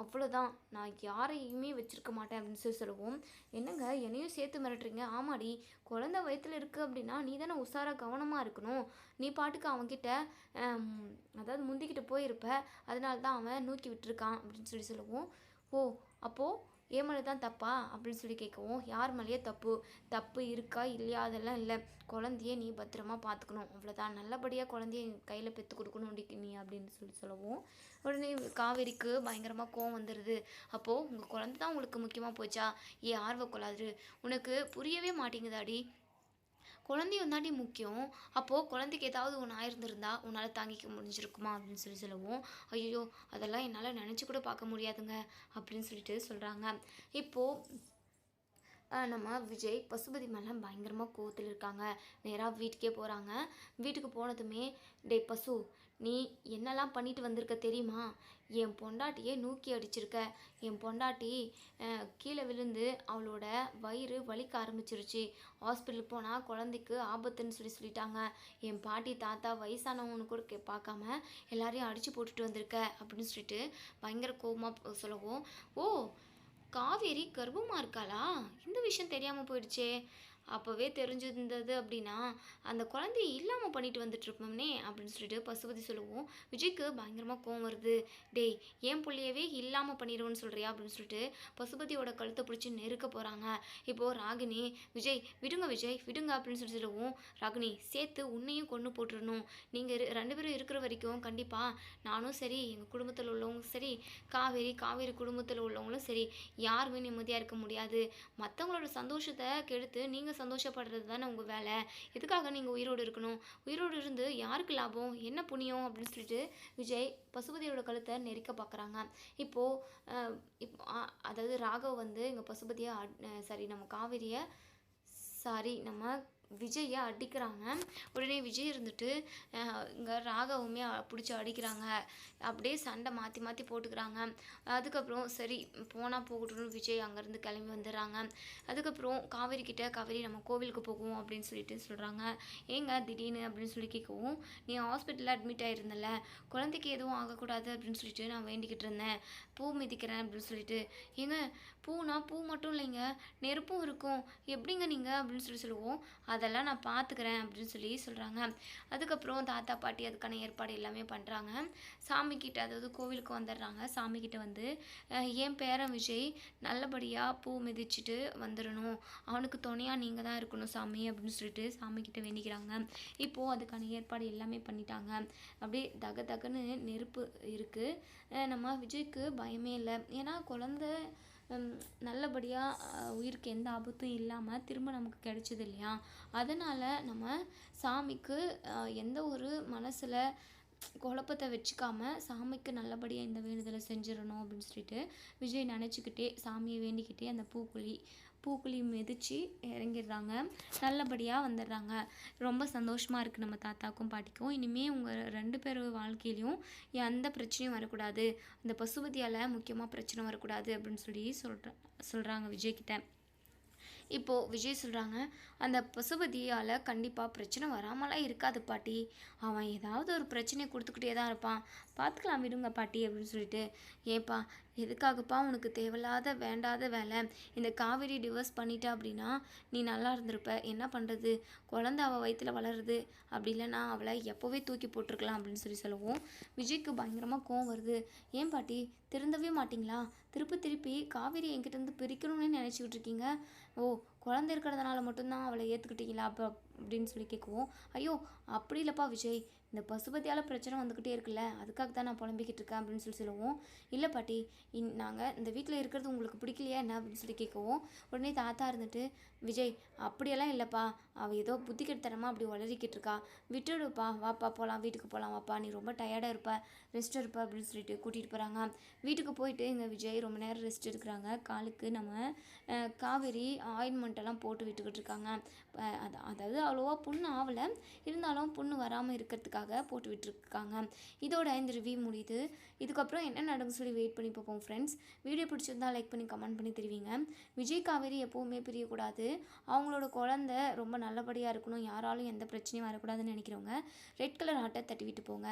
அவ்வளோதான் நான் யாரையுமே வச்சிருக்க மாட்டேன் அப்படின்னு சொல்லி சொல்லுவோம். என்னங்க என்னையும் சேர்த்து மிரட்டுறீங்க? ஆமாடி. குழந்த வயத்தில் இருக்குது அப்படின்னா நீ தானே உஷாராக கவனமாக இருக்கணும். நீ பாட்டுக்கு அவன்கிட்ட அதாவது முந்திக்கிட்டு போயிருப்ப. அதனால தான் அவன் நூக்கி விட்டுருக்கான் அப்படின்னு சொல்லி சொல்லுவோம். ஓ அப்போது ஏன் மேலே தான் தப்பா? அப்படின்னு சொல்லி கேட்கவும் யார் மேலேயே தப்பு தப்பு இருக்கா இல்லையா அதெல்லாம் இல்லை. குழந்தைய நீ பத்திரமா பார்த்துக்கணும். அவ்வளோதான் நல்லபடியாக குழந்தைய கையில் பெற்று கொடுக்கணும் நீ அப்படின்னு சொல்லி சொல்லவும் உடனே காவேரிக்கு பயங்கரமாக கோவம் வந்துடுது அப்போது உங்கள் குழந்தை தான் உங்களுக்கு முக்கியமாக போச்சா? ஏ ஆர்வ கொள்ளாது உனக்கு புரியவே மாட்டேங்குதாடி. குழந்தையும் தாண்டி முக்கியம். அப்போது குழந்தைக்கு ஏதாவது ஒன்று ஆயிருந்திருந்தா உன்னால் தாங்கிக்க முடிஞ்சிருக்குமா அப்படின்னு சொல்லி சொல்லவும். ஐயோ அதெல்லாம் என்னால் நினச்சி கூட பார்க்க முடியாதுங்க அப்படின்னு சொல்லிட்டு சொல்கிறாங்க இப்போது நம்ம விஜய் பசுபதி மேலே பயங்கரமாக கோவத்தில் இருக்காங்க. நேராக வீட்டுக்கே போகிறாங்க வீட்டுக்கு போனதுமே டேய் பசு நீ என்னெல்லாம் பண்ணிட்டு வந்திருக்க தெரியுமா? என் பொண்டாட்டியே நூக்கி அடிச்சிருக்க. என் பொண்டாட்டி கீழே விழுந்து அவளோட வயிறு வலிக்க ஆரம்பிச்சிருச்சு. ஹாஸ்பிட்டல் போனால் குழந்தைக்கு ஆபத்துன்னு சொல்லி சொல்லிட்டாங்க. என் பாட்டி தாத்தா வயசானவங்கன்னு கூட கே பார்க்காம எல்லாரையும் அடித்து போட்டுட்டு வந்திருக்க அப்படின்னு சொல்லிட்டு பயங்கர கோபமாக சொல்லவும் ஓ காவேரி கர்ப்பமாக இருக்காளா? இந்த விஷயம் தெரியாமல் போயிடுச்சே. அப்போவே தெரிஞ்சிருந்தது அப்படின்னா அந்த குழந்தைய இல்லாமல் பண்ணிட்டு வந்துட்டு இருப்போம்னே அப்படின்னு சொல்லிட்டு பசுபதி சொல்லுவோம். விஜய்க்கு பயங்கரமாக கோவம் வருது. டேய் ஏன் பிள்ளையவே இல்லாமல் பண்ணிடுவோன்னு சொல்கிறியா அப்படின்னு சொல்லிட்டு பசுபதியோட கழுத்தை பிடிச்சி நெருக்க போகிறாங்க இப்போது ராகினி விஜய் விடுங்க விஜய் விடுங்க அப்படின்னு சொல்லி சொல்லுவோம். ராகினி சேர்த்து உன்னையும் கொண்டு போட்டுடணும் நீங்கள் ரெண்டு பேரும் இருக்கிற வரைக்கும் கண்டிப்பாக நானும் சரி எங்கள் குடும்பத்தில் உள்ளவங்க சரி காவேரி காவேரி குடும்பத்தில் உள்ளவங்களும் சரி யாருமே நிம்மதியாக இருக்க முடியாது. மற்றவங்களோட சந்தோஷத்தை கெடுத்து நீங்கள் சந்தோஷப்படுறது தானே உங்கள் வேலை? எதுக்காக நீங்கள் உயிரோடு இருக்கணும்? உயிரோடு இருந்து யாருக்கு லாபம்? என்ன புண்ணியம்? அப்படின்னு சொல்லிட்டு விஜய் பசுபதியோட கழுத்தை நெரிக்க பார்க்குறாங்க இப்போது இப்போ அதாவது ராகவ் வந்து எங்கள் பசுபதியை சாரி நம்ம காவிரியை சாரி நம்ம விஜயை அடிக்கிறாங்க. உடனே விஜய் இருந்துட்டு இங்கே ராகவுமே பிடிச்சி அடிக்கிறாங்க. அப்படியே சண்டை மாற்றி மாற்றி போட்டுக்கிறாங்க. அதுக்கப்புறம் சரி போனால் போகட்டும்னு விஜய் அங்கேருந்து கிளம்பி வந்துடுறாங்க. அதுக்கப்புறம் காவேரி கிட்ட காவேரி நம்ம கோவிலுக்கு போகும் அப்படின்னு சொல்லிட்டு சொல்கிறாங்க ஏங்க திடீர்னு? அப்படின்னு சொல்லி கேட்கவும் நீ ஹாஸ்பிட்டலில் அட்மிட் ஆகிருந்தல குழந்தைக்கு எதுவும் ஆகக்கூடாது அப்படின்னு சொல்லிட்டு நான் வேண்டிக்கிட்டு இருந்தேன். பூ மிதிக்கிறேன் அப்படின்னு சொல்லிட்டு. ஏங்க பூனா? பூ மட்டும் இல்லைங்க. நெருப்பும் இருக்கும். எப்படிங்க நீங்கள் அப்படின்னு சொல்லி சொல்லுவோம். அதெல்லாம் நான் பார்த்துக்கிறேன் அப்படின்னு சொல்லி சொல்கிறாங்க அதுக்கப்புறம் தாத்தா பாட்டி அதுக்கான ஏற்பாடு எல்லாமே பண்ணுறாங்க சாமிக்கிட்ட அதாவது கோவிலுக்கு வந்துடுறாங்க. சாமிக்கிட்ட வந்து என் பேரன் விஜய் நல்லபடியாக பூ மிதிச்சுட்டு வந்துடணும். அவனுக்கு துணையாக நீங்கள் தான் இருக்கணும் சாமி அப்படின்னு சொல்லிட்டு சாமிக்கிட்ட வேண்டிக்கிறாங்க. இப்போது அதுக்கான ஏற்பாடு எல்லாமே பண்ணிட்டாங்க. அப்படியே தக தகன்னு நெருப்பு இருக்குது நம்ம விஜய்க்கு பயமே இல்லை. ஏன்னா குழந்த நல்லபடியாக உயிருக்கு எந்த ஆபத்தும் இல்லாமல் திரும்ப நமக்கு கிடைச்சது இல்லையா? அதனால் நம்ம சாமிக்கு எந்த ஒரு மனசில் குழப்பத்தை வச்சுக்காம சாமிக்கு நல்லபடியாக இந்த வேண்டுதலை செஞ்சிடணும் அப்படின்னு சொல்லிட்டு விஜய் நினச்சிக்கிட்டே சாமியை வேண்டிக்கிட்டே அந்த பூக்குழி பூக்குழி மிதித்து இறங்கிடுறாங்க. நல்லபடியாக வந்துடுறாங்க. ரொம்ப சந்தோஷமாக இருக்குது நம்ம தாத்தாக்கும் பாட்டிக்கும். இனிமேல் உங்கள் ரெண்டு பேர் வாழ்க்கையிலையும் எந்த பிரச்சனையும் வரக்கூடாது. அந்த பசுபதியால் முக்கியமாக பிரச்சனை வரக்கூடாது அப்படின்னு சொல்லி சொல்கிற சொல்கிறாங்க விஜய்கிட்ட இப்போது விஜய் சொல்கிறாங்க அந்த பசுபதியால் கண்டிப்பாக பிரச்சனை வராமலாம் இருக்காது பாட்டி. அவன் ஏதாவது ஒரு பிரச்சனையை கொடுத்துக்கிட்டே தான் இருப்பான். பார்த்துக்கலாம் விடுங்க பாட்டி அப்படின்னு சொல்லிட்டு. ஏப்பா எதுக்காகப்பா உனக்கு தேவையில்லாத வேண்டாத வேலை? இந்த காவேரி டிவோர்ஸ் பண்ணிட்டா அப்படின்னா நீ நல்லா இருந்திருப்ப. என்ன பண்ணுறது குழந்த அவள் வயிற்றில் வளருது. அப்படி இல்லைன்னா அவளை எப்போவே தூக்கி போட்டிருக்கலாம் அப்படின்னு சொல்லி சொல்லுவோம். விஜய்க்கு பயங்கரமாக கோவம் வருது. ஏன் பாட்டி? திருந்தவே மாட்டிங்களா? திருப்பி திருப்பி காவேரி என்கிட்ட இருந்து பிரிக்கணும்னு நினச்சிக்கிட்டு இருக்கீங்க. ஓ குழந்தை இருக்கிறதுனால மட்டும்தான் அவளை ஏற்றுக்கிட்டீங்களா அப்போ அப்படின்னு சொல்லி கேட்குவோம் ஐயோ அப்படி இல்லைப்பா விஜய். இந்த பசுபதியால் பிரச்சனை வந்துக்கிட்டே இருக்குல்ல அதுக்காக தான் நான் புலம்பிக்கிட்டு இருக்கேன் அப்படின்னு சொல்லி சொல்லுவோம். இல்லை பாட்டி இன் நாங்கள் இந்த வீட்டில் இருக்கிறது உங்களுக்கு பிடிக்கலையா என்ன அப்படின்னு சொல்லி கேட்கவும் உடனே தாத்தா இருந்துட்டு விஜய் அப்படியெல்லாம் இல்லைப்பா. அவள் ஏதோ புத்தி கெடுத்தனமா அப்படி வளரிக்கிட்டு இருக்கா. விட்டுடுப்பா. வாப்பா போகலாம் வீட்டுக்கு போகலாம் வாப்பா நீ ரொம்ப டயர்டாக இருப்ப. ரெஸ்ட் இருப்ப அப்படின்னு சொல்லிட்டு கூட்டிகிட்டு போகிறாங்க வீட்டுக்கு போயிட்டு இங்கே விஜய் ரொம்ப நேரம் ரெஸ்ட் எடுக்கிறாங்க. காலுக்கு நம்ம காவேரி ஆயின்மெண்ட்டெல்லாம் போட்டு விட்டுக்கிட்டு இருக்காங்க. அது அதாவது அவ்வளோவா புண்ணு ஆகலை இருந்தாலும் புண்ணு வராமல் இருக்கிறதுக்காக போட்டு விட்டுருக்காங்க இதோட இந்த ரிவ்யூ முடியுது. இதுக்கப்புறம் என்ன நடக்கும் சொல்லி வெயிட் பண்ணி பார்ப்போம் ஃப்ரெண்ட்ஸ் வீடியோ பிடிச்சிருந்தா லைக் பண்ணி கமெண்ட் பண்ணி தெரிவிங்க. விஜய் காவேரி எப்போவுமே பிரியக்கூடாது. அவங்களோட குழந்தை ரொம்ப நல்லபடியாக இருக்கணும். யாராலும் எந்த பிரச்சனையும் வரக்கூடாதுன்னு நினைக்கிறவங்க ரெட் கலர் ஹார்ட்டை தட்டி விட்டு போங்க.